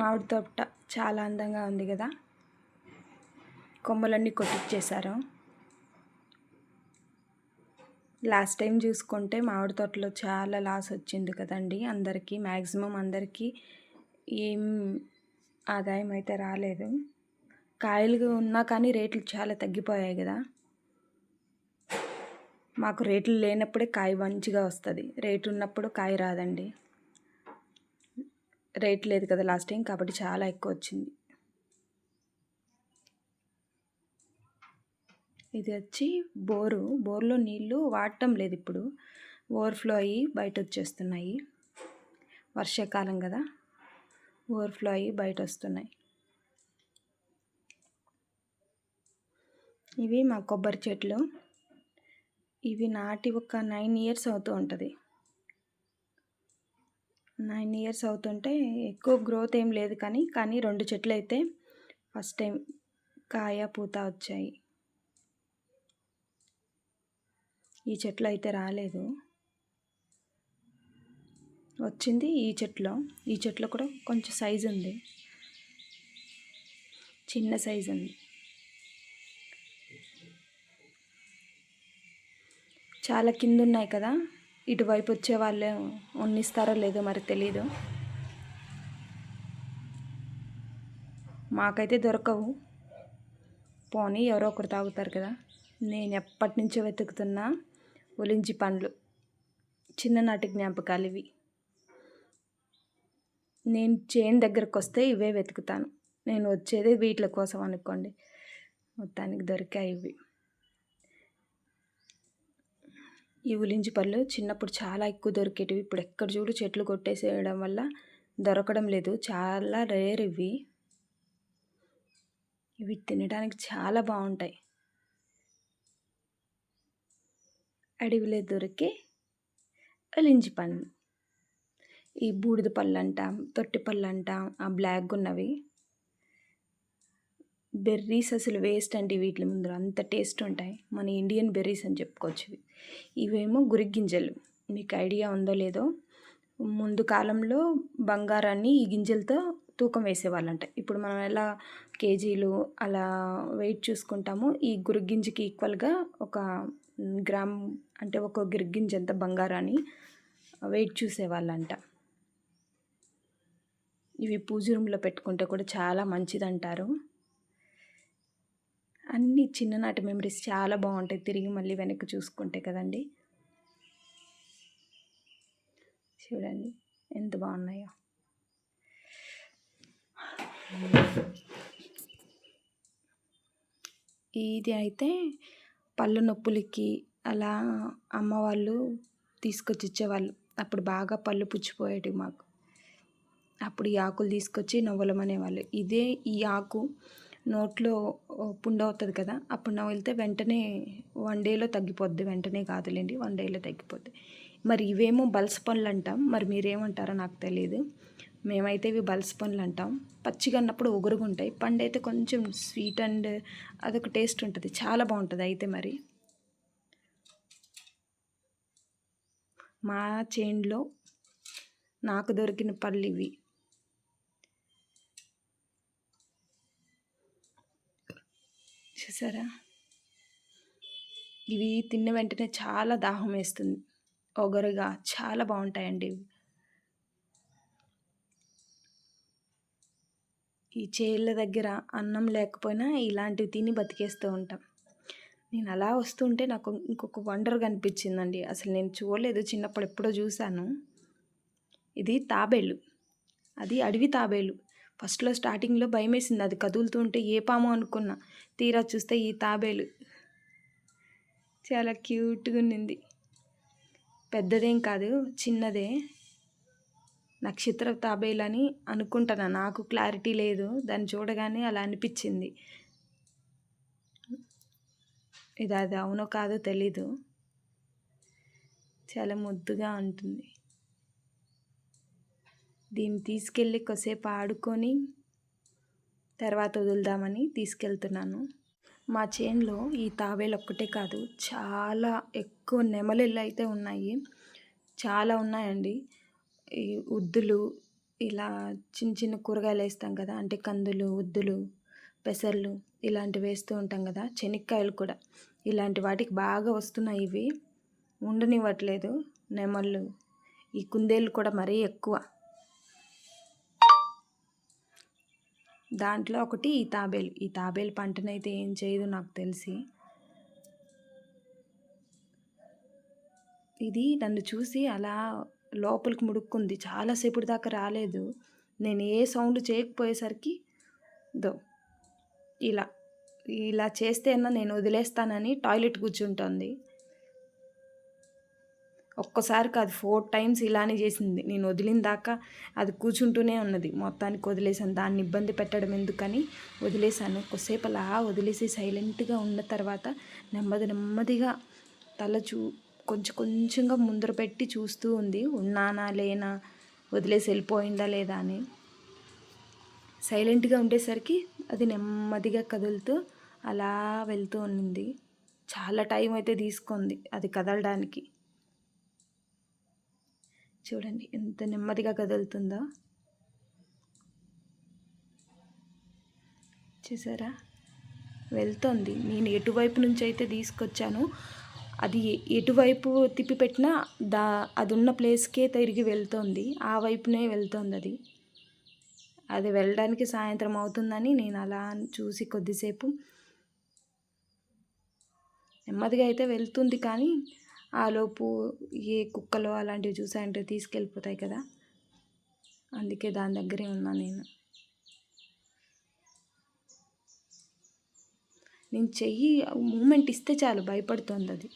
మామిడి తోట చాలా అందంగా ఉంది కదా. కొమ్మలన్నీ కొట్టించేశారు లాస్ట్ టైం చూసుకుంటే మామిడి తోటలో చాలా లాస్ వచ్చింది కదండి. అందరికీ మ్యాక్సిమం అందరికీ ఏం ఆదాయం అయితే రాలేదు. కాయలు ఉన్నా కానీ రేట్లు చాలా తగ్గిపోయాయి కదా. మాకు రేట్లు లేనప్పుడే కాయ మంచిగా వస్తుంది. రేటు ఉన్నప్పుడు కాయ రాదండి. రేట్ లేదు కదా లాస్ట్ టైం కాబట్టి చాలా ఎక్కువ వచ్చింది ఇది వచ్చి బోరు. బోర్లో నీళ్ళు వాడటం లేదు ఇప్పుడు. ఓవర్ఫ్లో అయ్యి బయట వచ్చేస్తున్నాయి వర్షాకాలం కదా. ఓవర్ఫ్లో అయ్యి బయట వస్తున్నాయి ఇవి మా కొబ్బరి చెట్లు. ఇవి నాటి ఒక నైన్ ఇయర్స్ అవుతూ ఉంటుంది. నైన్ ఇయర్స్ అవుతుంటే ఎక్కువ గ్రోత్ ఏం లేదు కానీ కానీ రెండు చెట్లు అయితే ఫస్ట్ టైం కాయ పూత వచ్చాయి. ఈ చెట్లు అయితే రాలేదు. వచ్చింది ఈ చెట్లో. ఈ చెట్లో కూడా కొంచెం సైజు ఉంది. చిన్న సైజు ఉంది. చాలా కింద ఉన్నాయి కదా? ఇటువైపు వచ్చే వాళ్ళే ఉన్నిస్తారో లేదో మరి తెలీదు. మాకైతే దొరకవు. పోనీ ఎవరో ఒకరు తాగుతారు కదా. నేను ఎప్పటి నుంచో వెతుకుతున్నా ఒలించి పండ్లు. చిన్ననాటి జ్ఞాపకాలు ఇవి. నేను చేను దగ్గరకు వస్తే ఇవే వెతుకుతాను. నేను వచ్చేది వీటిల కోసం అనుకోండి. మొత్తానికి దొరికాయి ఇవి. ఈ ఉలించి పళ్ళు చిన్నప్పుడు చాలా ఎక్కువ దొరికేటివి. ఇప్పుడు ఎక్కడ చూడు చెట్లు కొట్టేసేయడం వల్ల దొరకడం లేదు. చాలా రేర్ ఇవి. ఇవి తినడానికి చాలా బాగుంటాయి. అడవిలో దొరికే అలించి పళ్ళు. ఈ బూడిద పళ్ళు అంటాం తొట్టి పళ్ళు అంటాం ఆ బ్లాక్ ఉన్నవి బెర్రీస్ అసలు వేస్ట్ అండి వీటి ముందు అంత టేస్ట్ ఉంటాయి. మన ఇండియన్ బెర్రీస్ అని చెప్పుకోవచ్చు ఇవి. ఇవేమో గురిగింజలు. మీకు ఐడియా ఉందో లేదో ముందు కాలంలో బంగారాన్ని ఈ గింజలతో తూకం వేసేవాళ్ళంట. ఇప్పుడు మనం ఎలా కేజీలు అలా వెయిట్ చూసుకుంటామో ఈ గురిగింజకి ఈక్వల్గా ఒక గ్రామ్ అంటే ఒక గురిగింజ ఎంత బంగారాన్ని వెయిట్ చూసేవాళ్ళంట. ఇవి పూజ రూమ్లో పెట్టుకుంటే కూడా చాలా మంచిది అంటారు అన్ని చిన్ననాటి మెమరీస్ చాలా బాగుంటాయి. తిరిగి మళ్ళీ వెనక్కి చూసుకుంటే కదండి. చూడండి ఎంత బాగున్నాయో. ఇది అయితే పళ్ళు నొప్పులకి అలా అమ్మ వాళ్ళు తీసుకొచ్చి ఇచ్చేవాళ్ళు. అప్పుడు బాగా పళ్ళు పుచ్చిపోయేటివి మాకు. అప్పుడు ఈ ఆకులు తీసుకొచ్చి నవ్వలమనేవాళ్ళు. ఇదే ఈ ఆకు నోట్లో పుండ అవుతుంది కదా అప్పుడు వెళ్తే వెంటనే వన్ డేలో తగ్గిపోద్ది. వెంటనే కాదులేండి వన్ డేలో తగ్గిపోద్ది. మరి ఇవేమో బల్స పనులు అంటాం మరి మీరేమంటారో నాకు తెలియదు మేమైతే ఇవి బల్స పనులు అంటాం పచ్చిగా అన్నప్పుడు ఒగురుగా ఉంటాయి పండు అయితే కొంచెం స్వీట్ అండ్ అదొక టేస్ట్ ఉంటుంది. చాలా బాగుంటుంది అయితే మరి. మా చేన్లో నాకు దొరికిన పళ్ళు ఇవి. చూసారా? ఇవి తిన్న వెంటనే చాలా దాహం వేస్తుంది. ఒగరుగా చాలా బాగుంటాయండి ఈ చేళ్ళ దగ్గర అన్నం లేకపోయినా ఇలాంటివి తిని బతికేస్తూ ఉంటాం. నేను అలా వస్తుంటే నాకు ఇంకొక వండర్ కనిపించిందండి. అసలు నేను చూడలేదు. చిన్నప్పుడు ఎప్పుడో చూశాను. ఇది తాబేలు. అది అడవి తాబేలు. ఫస్ట్లో స్టార్టింగ్లో భయం వేసింది అది కదులుతుంటే ఏ పాము అనుకున్నా. తీరా చూస్తే ఈ తాబేలు. చాలా క్యూట్గా ఉన్నింది. పెద్దదేం కాదు చిన్నదే. నక్షత్ర తాబేలు అని అనుకుంటున్నా నాకు క్లారిటీ లేదు. దాన్ని చూడగానే అలా అనిపించింది. ఇది అది అవునో కాదో తెలీదు. చాలా ముద్దుగా ఉంటుంది. దీన్ని తీసుకెళ్ళి కొసేపు ఆడుకొని తర్వాత వదులుదామని తీసుకెళ్తున్నాను. మా చేన్లో ఈ తాబేలు ఒక్కటే కాదు చాలా ఎక్కువ నెమలిళ్ళు అయితే ఉన్నాయి చాలా ఉన్నాయండి. ఈ ఉద్దులు ఇలా చిన్న చిన్న కూరగాయలు వేస్తాం కదా అంటే కందులు ఉద్దులు పెసర్లు ఇలాంటివి వేస్తూ ఉంటాం కదా చెనిక్కాయలు కూడా. ఇలాంటి వాటికి బాగా వస్తున్నాయి ఇవి ఉండనివ్వట్లేదు నెమళ్ళు. ఈ కుందేళ్ళు కూడా మరీ ఎక్కువ. దాంట్లో ఒకటి ఈ తాబేలు. ఈ తాబేలు పంటనైతే ఏం చేయదు నాకు తెలిసి. ఇది నన్ను చూసి అలా లోపలికి ముడుక్కుంది. చాలాసేపు దాకా రాలేదు. నేను ఏ సౌండ్ చేయకపోయేసరికి దో ఇలా ఇలా చేస్తే అన్నా నేను వదిలేస్తానని టాయిలెట్ కూర్చుంటుంది. ఒక్కసారి కాదు ఫోర్ టైమ్స్ ఇలానే చేసింది. నేను వదిలిన దాకా అది కూర్చుంటూనే ఉన్నది. మొత్తానికి వదిలేసాను దాన్ని ఇబ్బంది పెట్టడం ఎందుకని వదిలేశాను. కొద్దిసేపు అలా వదిలేసి సైలెంట్గా ఉన్న తర్వాత నెమ్మది నెమ్మదిగా తల చూ కొంచెం కొంచెంగా ముందర పెట్టి చూస్తూ ఉంది. ఉన్నానా? లేనా? వదిలేసి వెళ్ళిపోయిందా లేదా? అని. సైలెంట్గా ఉండేసరికి అది నెమ్మదిగా కదులుతూ అలా వెళ్తూ ఉన్నింది. చాలా టైం అయితే తీసుకుంది అది కదలడానికి. చూడండి ఎంత నెమ్మదిగా కదులుతుందో. చూసారా? వెళ్తుంది. నేను ఎటువైపు నుంచి అయితే తీసుకొచ్చాను అది ఎటువైపు తిప్పి పెట్టినా దా అది ఉన్న ప్లేస్కే తిరిగి వెళ్తుంది. ఆ వైపునే వెళ్తుంది అది. అది వెళ్ళడానికి సాయంత్రం అవుతుందని నేను అలా చూసి కొద్దిసేపు నెమ్మదిగా అయితే వెళ్తుంది కానీ ఆలోపు ఏ కుక్కలో అలాంటివి చూసాయంటే తీసుకెళ్ళిపోతాయి కదా. అందుకే దాని దగ్గరే ఉన్నా నేను. నేను చెయ్యి మూమెంట్ ఇస్తే చాలు భయపడుతుంది అది.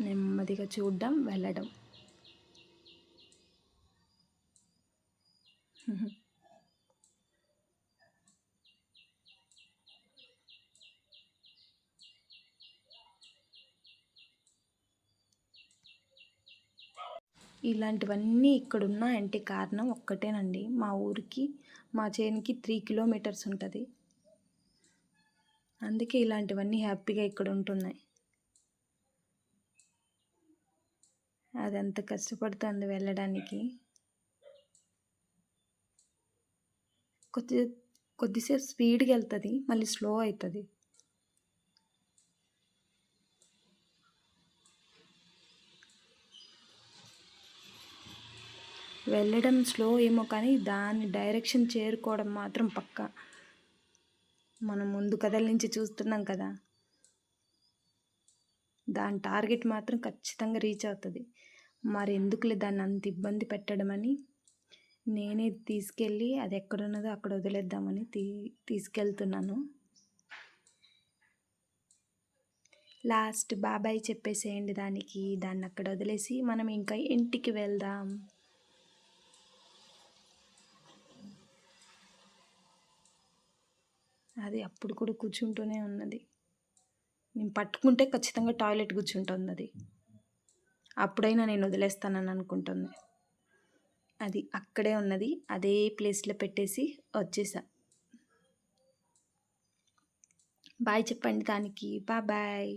నెమ్మదిగా చూడడం వెళ్ళడం. ఇలాంటివన్నీ ఇక్కడ ఉన్నాయంటే కారణం ఒక్కటేనండి. మా ఊరికి మా చేనికి త్రీ కిలోమీటర్స్ ఉంటుంది. అందుకే ఇలాంటివన్నీ హ్యాపీగా ఇక్కడ ఉంటున్నాయి అది ఎంత కష్టపడుతుంది వెళ్ళడానికి. కొద్ది కొద్దిసేపు స్పీడ్గా వెళ్తుంది మళ్ళీ స్లో అవుతుంది. వెళ్ళడం స్లో ఏమో కానీ దాని డైరెక్షన్ చేరుకోవడం మాత్రం పక్క. మనం ముందు కథల నుంచి చూస్తున్నాం కదా. దాని టార్గెట్ మాత్రం ఖచ్చితంగా రీచ్ అవుతుంది. మరి ఎందుకులే దాన్ని అంత ఇబ్బంది పెట్టడం అని నేనే తీసుకెళ్ళి అది ఎక్కడున్నదో అక్కడ వదిలేద్దామని తీ తీసుకెళ్తున్నాను. లాస్ట్ బాబాయ్ చెప్పేసేయండి దానికి దాన్ని అక్కడ వదిలేసి మనం ఇంకా ఇంటికి వెళ్దాం. అది అప్పుడు కూడా కూర్చుంటూనే ఉన్నది. నేను పట్టుకుంటే ఖచ్చితంగా టాయిలెట్ కూర్చుంటుంది అది. అప్పుడైనా నేను వదిలేస్తానని అనుకుంటుంది. అది అక్కడే ఉన్నది అదే ప్లేస్లో పెట్టేసి వచ్చేసా. బాయ్ చెప్పండి దానికి. బా బాయ్.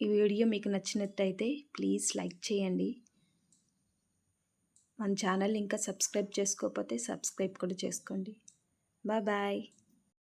ఈ వీడియో మీకు నచ్చినట్టయితే ప్లీజ్ లైక్ చేయండి. మన ఛానల్ ఇంకా సబ్స్క్రైబ్ చేసుకోకపోతే సబ్స్క్రైబ్ కూడా చేసుకోండి. Bye bye.